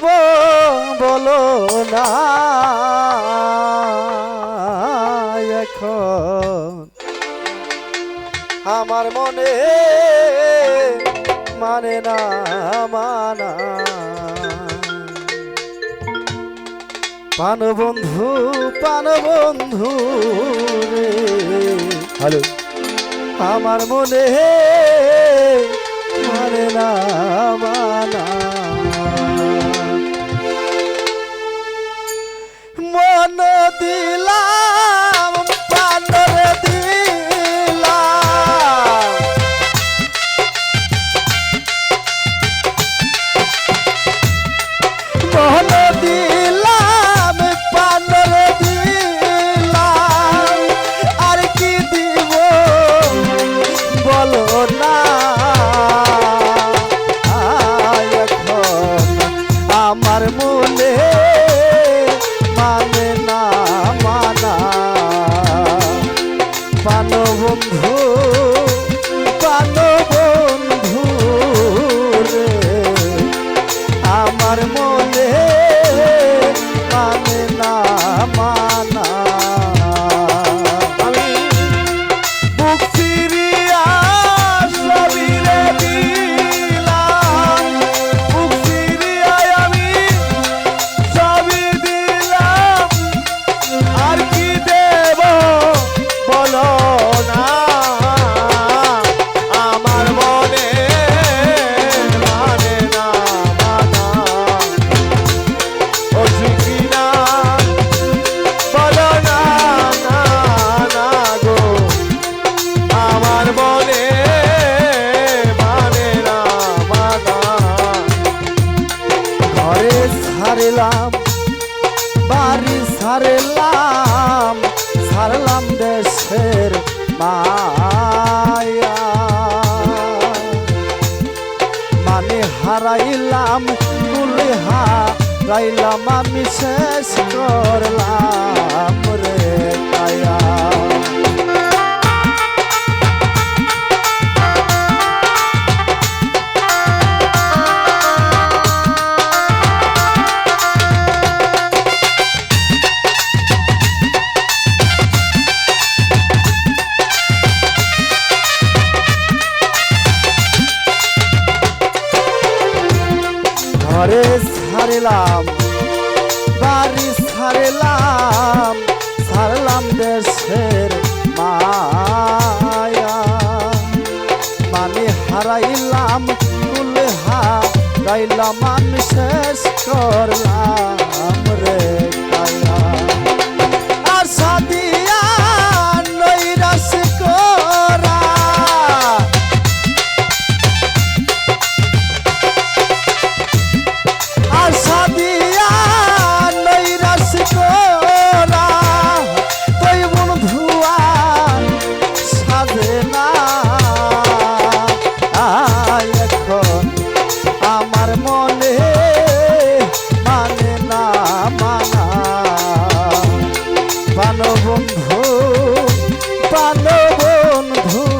দেব বলো না। এখন আমার মনে মানে না মানা। পান বন্ধু পান বন্ধু হ্যালো। আমার মনে মানে না মানা। দিলা আমার মন মানে হারাইলাম তুলে হারাইলাম আমি শেষ করলাম রে কায়া ঘরে ছাড়লাম বাড়ি ছাড়লাম ছাড়লাম দেশের মায়া। মানে হারাইলাম কুলহা গাইলাম মানুষ বন্ধু পালো বন্ধু।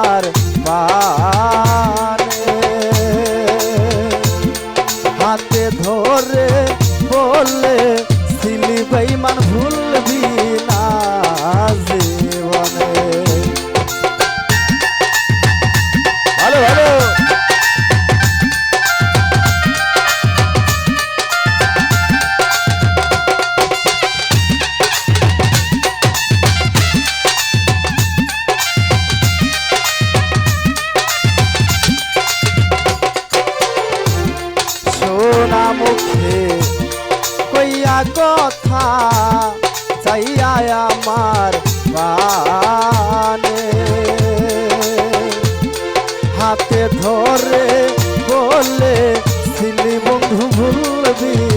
কথা চাইয়া আমার পানে হাতে ধরে বলে সিলি বন্ধু ভুলবি।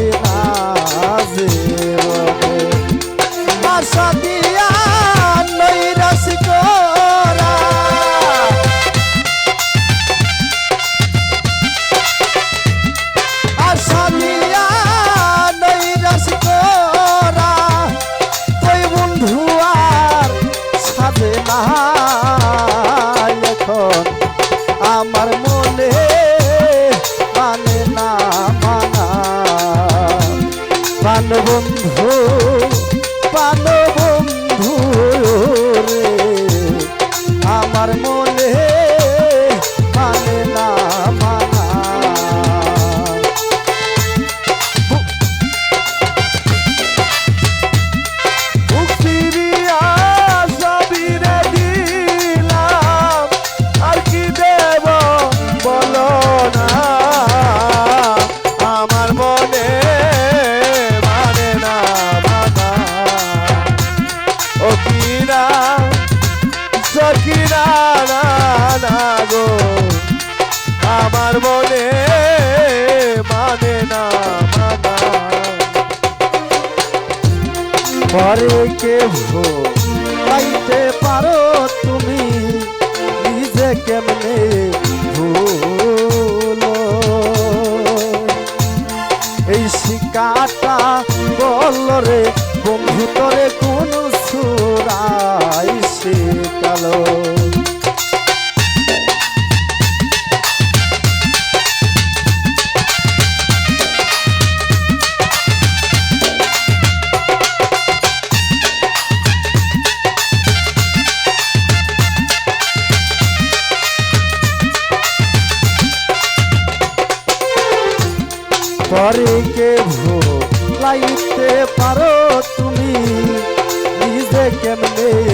আমার মনে মানে না মানা পরে কেউ পাইতে পারো কেমনে